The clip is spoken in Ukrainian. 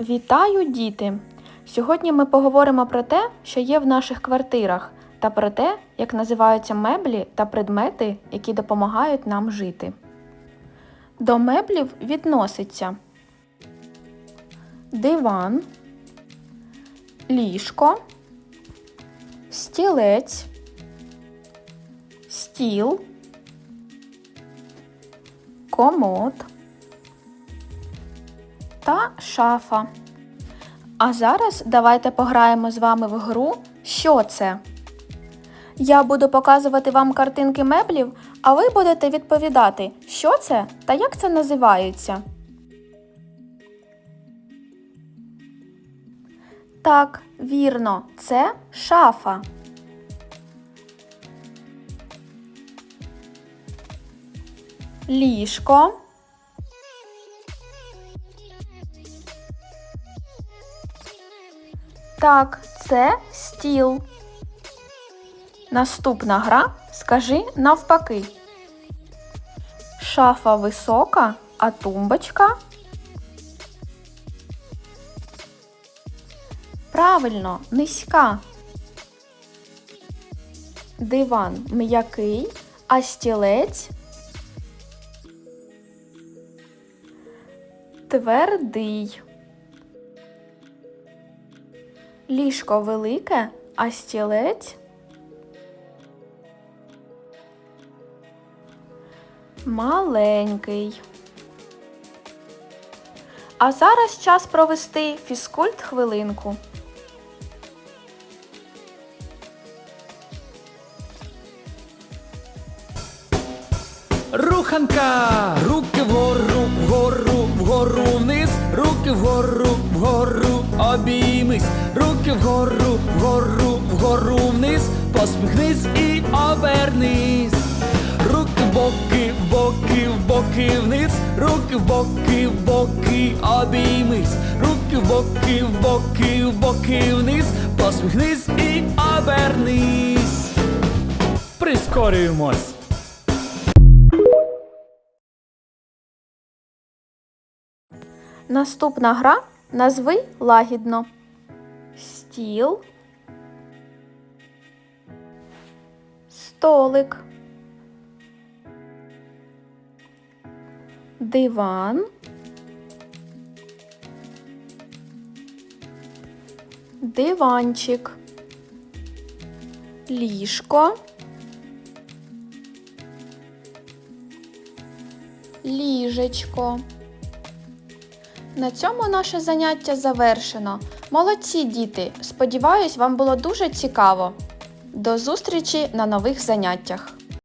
Вітаю, діти! Сьогодні ми поговоримо про те, що є в наших квартирах, та про те, як називаються меблі та предмети, які допомагають нам жити. До меблів відноситься диван, ліжко, стілець, стіл, комод та шафа. А зараз давайте пограємо з вами в гру Що це? Я буду показувати вам картинки меблів, а ви будете відповідати, що це та як це називається. Так, вірно, це шафа. Ліжко. Так, це стіл. Наступна гра скажи навпаки. Шафа висока, а тумбочка. Правильно, низька. Диван м'який, а стілець твердий. Ліжко велике, а стілець маленький. А зараз час провести фізкульт хвилинку. Руханка, руки вгору, вгору, руки вгору, вгору, обіймись, руки вгору, вгору, вгору вниз, посміхнись і обернись. Руки в боки, в боки, в боки вниз, руки в боки, в боки, обіймись, руки в боки, в боки, в боки вниз, посміхнись і обернись. Прискорюємось. Наступна гра назви лагідно. Стіл. Столик. Диван. Диванчик. Ліжко. Ліжечко. На цьому наше заняття завершено. Молодці діти! Сподіваюсь, вам було дуже цікаво. До зустрічі на нових заняттях!